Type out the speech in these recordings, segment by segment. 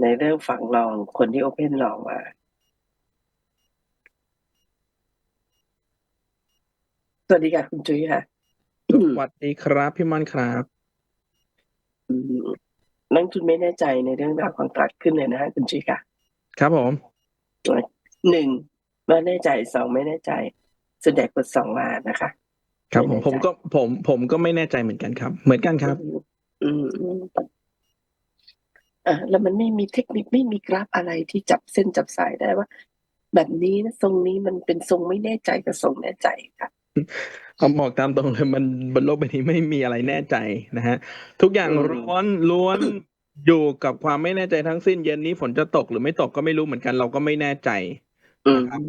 ในเรื่องฝั่งลองคนที่โอเพนลองมาสวัสดีค่ะคุณจุ้ยค่ะ สวัสดีครับ พี่มันครับอืมนักทุนไม่แน่ใจในเรื่องราวของตลาดขึ้นเลยนะฮะคุณจุ้ยค่ะ ครับผมหนึ่งไม่แน่ใจสองไม่แน่ใจส่วนใหญ่กดสองมานะคะ ครับผมไม่แน่ใจผมก็ผมผมก็ไม่แน่ใจเหมือนกันครับ เหมือนกันครับ อืม อืมอะแล้วมันไม่มีเทคนิคไม่มีกราฟอะไรที่จับเส้นจับสายได้ว่า แบบนี้นะทรงนี้มันเป็นทรงไม่แน่ใจกับทรงแน่ใจค่ะเอาบอกตามตรงเลยมันบนโลกใบนี้ไม่มีอะไรแน่ใจนะฮะ ทุกอย่างอืมล้วนล้วนอยู่กับความไม่แน่ใจทั้งสิ้นเย็นนี้ฝนจะตกหรือไม่ตกก็ไม่รู้เหมือนกัน เราก็ไม่แน่ใจอืมนะครับ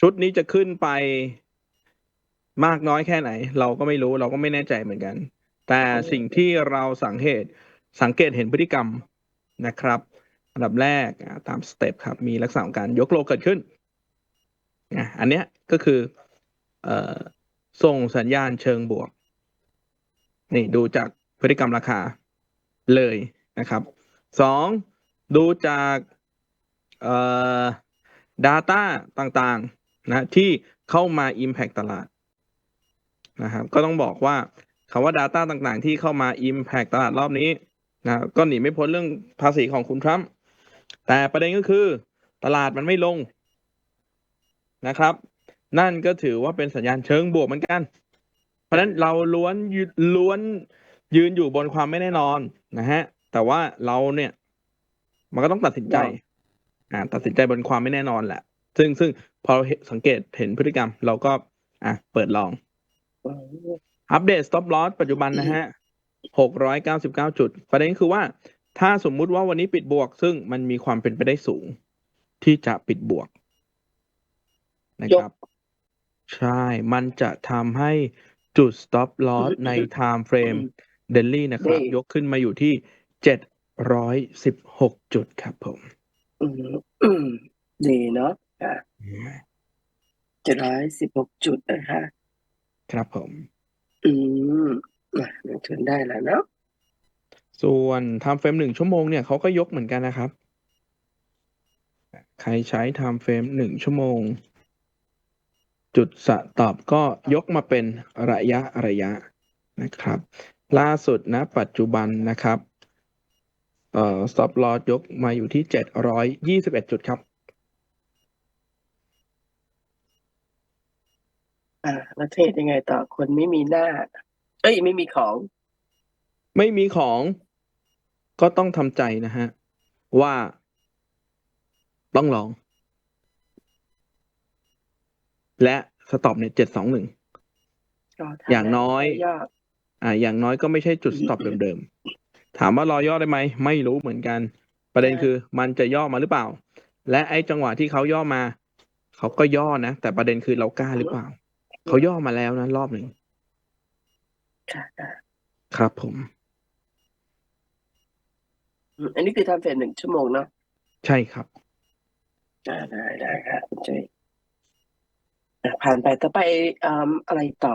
ชุดนี้จะขึ้นไปมากน้อยแค่ไหน เราก็ไม่รู้เราก็ไม่แน่ใจเหมือนกัน แต่สิ่งที่เราสังเกตสังเกตเห็นพฤติกรรม นะครับอันดับแรกตามสเต็ปครับมีลักษณะของการยกโลเกิดขึ้นอันเนี้ยก็คือเอ่อส่งสัญญาณเชิงบวก นี่ดูจากพฤติกรรมราคาเลยนะครับสองดูจากเอ่อ Data ต่างๆนะที่เข้ามา Impact ตลาดนะครับก็ต้องบอกว่าคำว่า Data ต่างๆ ที่เข้ามา Impact ตลาดรอบนี้ นะก็หนีไม่พ้นเรื่องภาษีของคุณทรัมป์แต่ประเด็นก็คือ ตลาดมันไม่ลงนะครับ นั่นก็ถือว่าเป็นสัญญาณเชิงบวกเหมือนกัน เพราะฉะนั้นเราล้วนยืนล้วนยืนอยู่บนความไม่แน่นอนนะฮะ แต่ว่าเราเนี่ย มันก็ต้องตัดสินใจ อ่า ตัดสินใจบนความไม่แน่นอนแหละ ซึ่งซึ่งพอเราเห็นสังเกตเห็นพฤติกรรม เราก็ อะเปิดลองอืมอัปเดต stop loss ปัจจุบันนะฮะ หกร้อยเก้าสิบเก้าจุด ประเด็นคือว่า ถ้าสมมุติว่าวันนี้ปิดบวก ซึ่งมันมีความเป็นไปได้สูง ที่จะปิดบวก นะครับ ใช่ มันจะทำให้จุด stop loss ใน time frame daily นะครับนี่ยกขึ้นมาอยู่ที่เจ็ดร้อยสิบหกจุดครับผมอืมอืมดีเนาะค่ะเจ็ดร้อยสิบหกจุดนะคะครับผม อืม อะนักทุนได้แล้วเนาะส่วน time frame หนึ่งชั่วโมงเนี่ยเขาก็ยกเหมือนกันนะครับ ใครใช้ time frame หนึ่งชั่วโมง จุดสตอบก็ยกมาเป็นระยะระยะนะครับ ล่าสุดนะปัจจุบันนะครับเอ่อ stop loss ยกมาอยู่ที่เจ็ดร้อยยี่สิบเอ็ดจุดครับอ่าแล้วเทศยังไงต่อคนไม่มีหน้า เอ้ยไม่มีของ ไม่มีของ ก็ต้องทำใจนะฮะ ว่า ต้องลอง และสต็อปเนี่ยเจ็ดสองหนึ่งก็ทำอย่างน้อยยอดอ่า อย่างน้อยก็ไม่ใช่จุดสต็อปเดิมๆ ถามว่ารอย่อได้ไหม ไม่รู้เหมือนกัน ประเด็นคือ มันจะย่อมาหรือเปล่า และไอ้จังหวะที่เขาย่อมา เขาก็ย่อนะ แต่ประเด็นคือเรากล้าหรือเปล่า เขาย่อมาแล้วนะรอบหนึ่ง ค่ะอ่าครับผมอืมอันนี้คือทำเฟรนหนึ่งชั่วโมงเนาะใช่ครับ อ่าได้ได้ค่ะคุณจุ้ยอะผ่านไปต่อไปอืมอะไรต่อ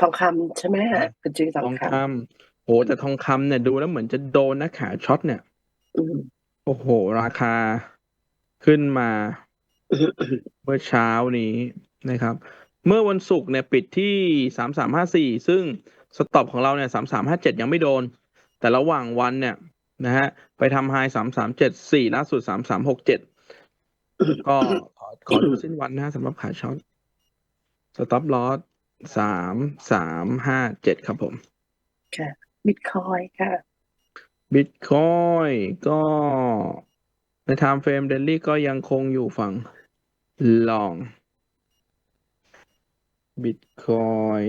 ทองคำใช่ไหมฮะคุณจุ้ยททอองงคคำโหแต่ทองคำเนี่ยดูแล้วเหมือนจะโดนนะขาช็อตเนี่ยำอืมโอ้โห ราคาขึ้นมาเมื่อเช้านี้นะครับ เมื่อวันศุกร์เนี่ยปิดที่สามสามห้าสี่ซึ่งสต็อปของเราเนี่ยสามสามห้าเจ็ดยังไม่โดน แต่ระหว่างวันเนี่ยนะฮะไปทำไฮสามสามเจ็ดสี่ล่าสุดสามสามหกเจ็ดก็ขอขอดูสิ้นวันนะสำหรับขาช็อตสต็อปลอสสามสามห้าเจ็ดครับผมค่ะบิตคอยค่ะบิตคอยก็ใน time frame daily ก็ยังคงอยู่ฝั่งลอง บิตคอย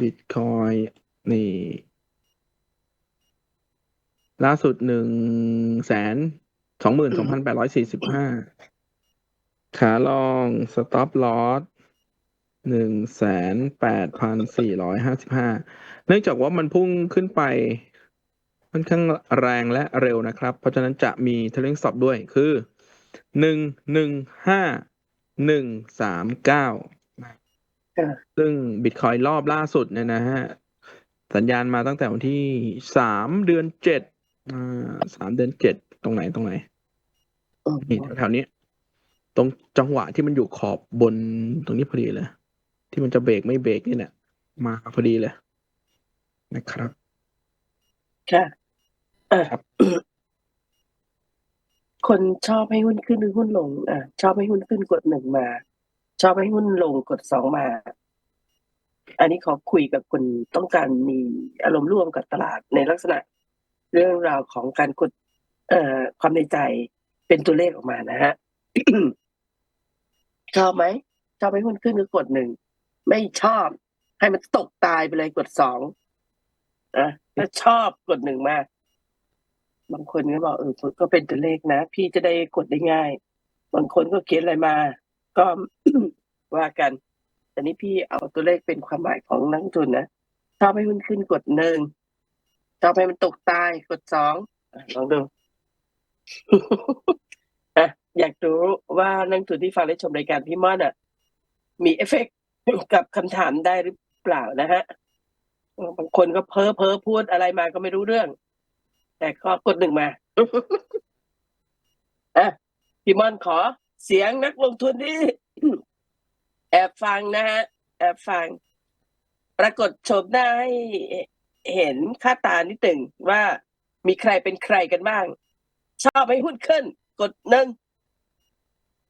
บิตคอยนี่ ล่าสุดหนึ่งแสนสองหมื่นสองพันแปดร้อยสี่สิบห้าขาลอง stop loss หนึ่งแสนแปดพันสี่ร้อยห้าสิบห้าเนื่องจากว่ามันพุ่งขึ้นไปค่อนข้างแรงและเร็วนะครับ เพราะฉะนั้นจะมี trailing stop ด้วยคือหนึ่งหนึ่งห้า หนึ่งสามเก้าค่ะซึ่งบิตคอยรอบล่าสุดเนี่ยนะฮะ สัญญาณมาตั้งแต่วันที่สามเดือนเจ็ดอ่าสามเดือนเจ็ดตรงไหนตรงไหนอืมนี่แถวๆนี้ตรงจังหวะที่มันอยู่ขอบบนตรงนี้พอดีเลย ที่มันจะเบรกไม่เบรกนี่แหละมาพอดีเลย นะครับ ค่ะอะครับ คนชอบให้หุ้นขึ้นหรือหุ้นลง อะ ชอบให้หุ้นขึ้นกดหนึ่งมา ชอบให้หุ้นลงกดสองมา อันนี้ขอคุยกับคนต้องการมีอารมณ์ร่วมกับตลาดในลักษณะ เรื่องราวของการกด เอ่อความในใจเป็นตัวเลขออกมานะฮะชอบไหมชอบให้หุ้นขึ้นหรือกดหนึ่งไม่ชอบ ให้มันตกตายไปเลยกดสองอะถ้าชอบกดหนึ่งมา บางคนก็บอกเออก็เป็นตัวเลขนะ พี่จะได้กดได้ง่าย บางคนก็เขียนอะไรมา ก็ว่ากันแต่นี่พี่เอาตัวเลขเป็นความหมายของนักทุนนะชอบให้หุ้นขึ้นกดหนึ่งชอบให้มันตกตายกดสองลองดูอะอยากรู้ว่านักทุนที่ฟังและชมรายการพี่ม่อนอะ มีเอฟเฟกต์กับคำถามได้หรือเปล่านะฮะบางคนก็เพ้อเพ้อพูดอะไรมาก็ไม่รู้เรื่อง แต่ก็กดหนึ่งมาอะพี่ม่อนขอเสียงนักลงทุนที่ แอบฟังนะฮะ แอบฟัง ปรากฏโฉมหน้าให้เห็นค่าตานิดหนึ่งว่ามีใครเป็นใครกันบ้าง ชอบให้หุ้นขึ้น กดหนึ่ง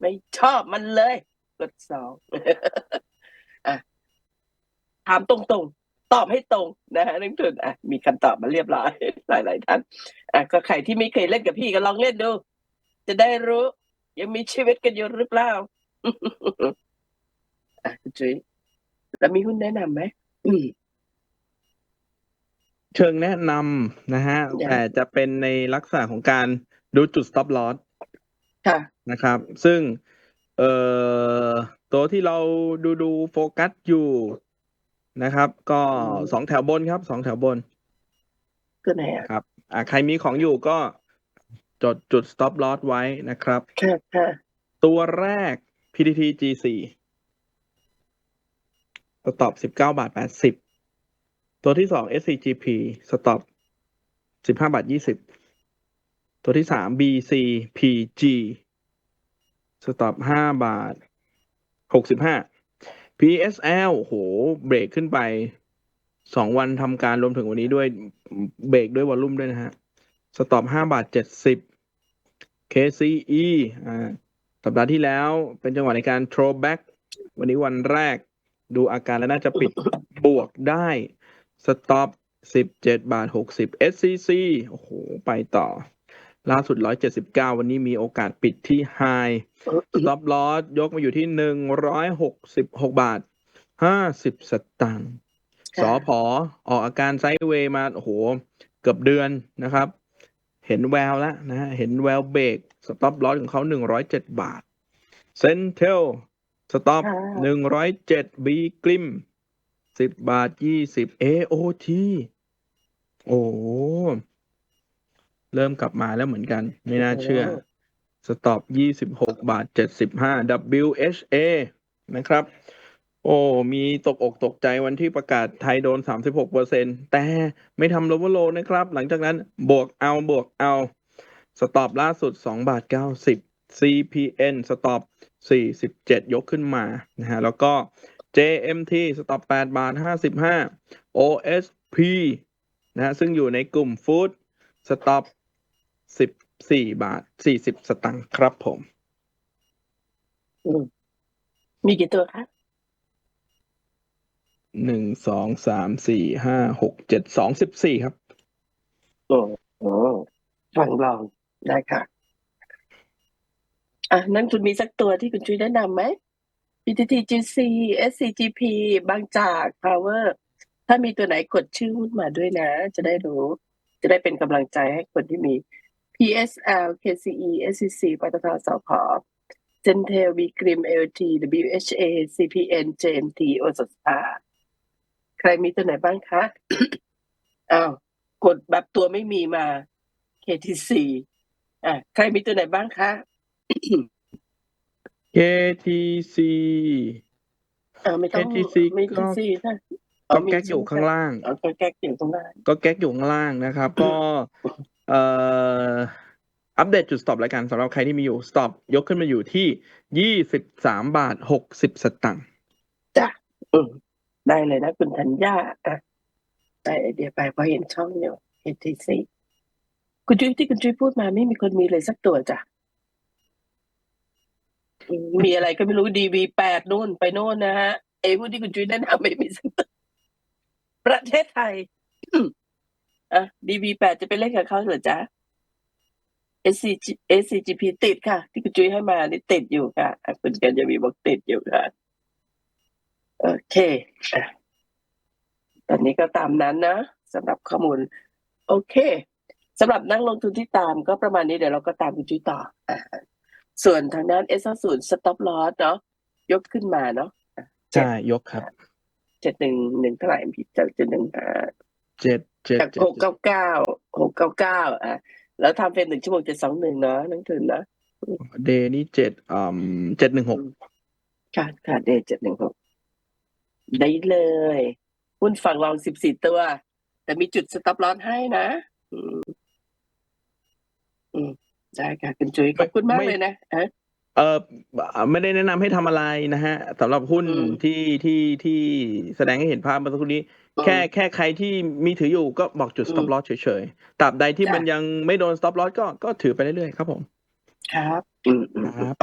ไม่ชอบมันเลย กดสองอะถามตรง ตอบให้ตรงนะฮะนักลงทุนอะมีคำตอบมาเรียบร้อยหลายๆท่านอะก็ใครที่ไม่เคยเล่นกับพี่ก็ลองเล่นดู จะได้รู้ ยังมีชีวิตกันอยู่หรือเปล่าอะคุณจุ้ยแล้วมีหุ้นแนะนำไหมอืมเชิงแนะนำนะฮะอย่างแต่จะเป็นในลักษณะของการดูจุด stop loss ค่ะนะครับ ซึ่งเอ่อตัวที่เราดูดูโฟกัสอยู่ นะครับ ก็อืมสองแถวบนครับสองแถวบนตัวไหนอะครับอ่าใครมีของอยู่ก็จดจุด stop loss ไว้นะครับ ค่ะค่ะตัวแรก PTT G4 สต็อปสิบเก้าบาทแปดสิบตัวที่สอง SCGP สต็อปสิบห้าบาทยี่สิบตัวที่สาม BCPG สต็อปห้าบาทหกสิบห้า PSL โห เบรกขึ้นไปสองวันทำการรวมถึงวันนี้ด้วยเบรกด้วยวอลลุ่มด้วยนะฮะ สต็อปห้าบาทเจ็ดสิบ KCE อ่าสัปดาห์ที่แล้วเป็นจังหวะในการ throwback วันนี้วันแรกดูอาการแล้วน่าจะปิดบวกได้ stop สิบเจ็ดบาทหกสิบ SCC โอ้โห ไปต่อ ล่าสุดร้อยเจ็ดสิบเก้าวันนี้มีโอกาสปิดที่ high stop loss ยกมาอยู่ที่หนึ่งร้อยหกสิบหกบาทห้าสิบสตางค์ค่ะสอพอออกอาการไซด์เวย์มาโอ้โห เกือบเดือนนะครับ เห็นแววแล้วนะฮะเห็นแววเบรกสต็อปลอสของเขาหนึ่งร้อยเจ็ดบาท เซนเทลสต็อปค่ะหนึ่งร้อยเจ็ดบีกลิมสิบบาทยี่สิบเอโอทีโอ้โห เริ่มกลับมาแล้วเหมือนกัน ไม่น่าเชื่อ สต็อปยี่สิบหกบาทเจ็ดสิบห้า WHA นะครับ โอ้ มีตกอกตกใจวันที่ประกาศไทยโดนสามสิบหกเปอร์เซ็นแต่ไม่ทำโลเวอร์โลนะครับ หลังจากนั้นบวกเอาบวกเอา สต็อปล่าสุดสองบาทเก้าสิบ CPN สต็อปสี่สิบเจ็ดยกขึ้นมานะฮะแล้วก็ JMT สต็อปแปดบาทห้าสิบห้า OSP นะฮะซึ่งอยู่ในกลุ่มฟู้ดสต็อป สิบสี่บาทสี่สิบสตังค์ครับผม อืมมีกี่ตัวคะหนึ่งสองสามสี่ห้าหกเจ็ดสองสิบสี่ครับ โอ้โหฟังลองได้ค่ะ อะ นั่นคุณมีสักตัวที่คุณช่วยแนะนำไหม PTT GC SCGP บางจาก Power ถ้ามีตัวไหนกดชื่อหุ้นมาด้วยนะ จะได้รู้ จะได้เป็นกำลังใจให้คนที่มี PSL KCE SCC ปตทสพ Centel B Grim LT WHA CPN JMT โอสสาใครมีตัวไหนบ้างคะอ้าวกดแบบตัวไม่มีมา KTC อะใครมีตัวไหนบ้างคะ KTC อ่าไม่ต้อง KTC ไม่ก็ TC ค่ะก็แก๊กอยู่ข้างล่างเอาก็แก๊กอยู่ข้างล่างก็แก๊กอยู่ข้างล่างนะครับ ก็เอัปเดตจุด stop รายการสำหรับใครที่มีอยู่ stop ยกขึ้นมาอยู่ที่ยี่สิบสามบาทหกสิบสตังค์จ้ะอืมได้เลยนะคุณธัญญาอะได้ไอเดียไปเพราะเห็นช่องอยู่เห็นทีซีคุณจุ้ยที่คุณจุ้ยพูดมาไม่มีคนมีเลยสักตัวจ้ะมมีอะไรก็ไม่รู้ดีวีแปดนู่นไปโน่นนะฮะไอ้พวกที่คุณจุ้ยแนะนำไม่มีสักตัวประเทศไทย อืมอะดีวีแปดจะไปเล่นกับเขาเหรอจ๊ะ SCG SCGP ติดค่ะ ที่คุณจุ้ยให้มานี่ติดอยู่ค่ะอะคุณกัญญาวีบอกติดอยู่ค่ะโอเคอะตอนนี้ก็ตามนั้นนะสำหรับข้อมูล โอเคสำหรับนักลงทุนที่ตามก็ประมาณนี้เดี๋ยวเราก็ตามคุณจุ้ยต่ออ่าส่วนทางด้าน S ศูนย์ stop loss เนาะยกขึ้นมาเนาะใช่ ยกครับ เจ็ดหนึ่งหนึ่งเท่าไหร่พี่จากเจ็ดหนึ่งห้าเจ็ด เจ็ดจากเจ็ดหกเก้าเก้าหกเก้าเก้าอะแล้วทำเป็นหนึ่งชั่วโมงเจ็ดสองหนึ่งเนาะนักทุนนะเดนี่เจ็ดอ่าเจ็ดหนึ่งหกค่ะค่ะเดเจ็ดหนึ่งหกได้เลยหุ้นฝั่งรองสิบสี่ตัว แต่มีจุดสต็อปลอสให้นะอืมอืมได้ค่ะคุณจุ้ยขอบคุณมากเลยนะฮะ เออ ไม่ได้แนะนำให้ทำอะไรนะฮะสำหรับหุ้นอืมที่ที่ที่แสดงให้เห็นภาพเมื่อสักครู่นี้อืมแค่แค่ใครที่มีถืออยู่ก็บอกจุดอืม stop loss เฉยๆตราบใดที่จ้ะมันยังไม่โดน stop loss ก็ก็ถือไปเรื่อยๆครับผม ครับอืมอืมคอืมรับ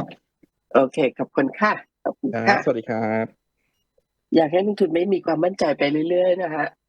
โอเคขอบคุณค่ะขอบคุณครัค่ะบสวัสดีครับ อยากให้นักทุนไม่มีความมั่นใจไปเรื่อยๆนะฮะ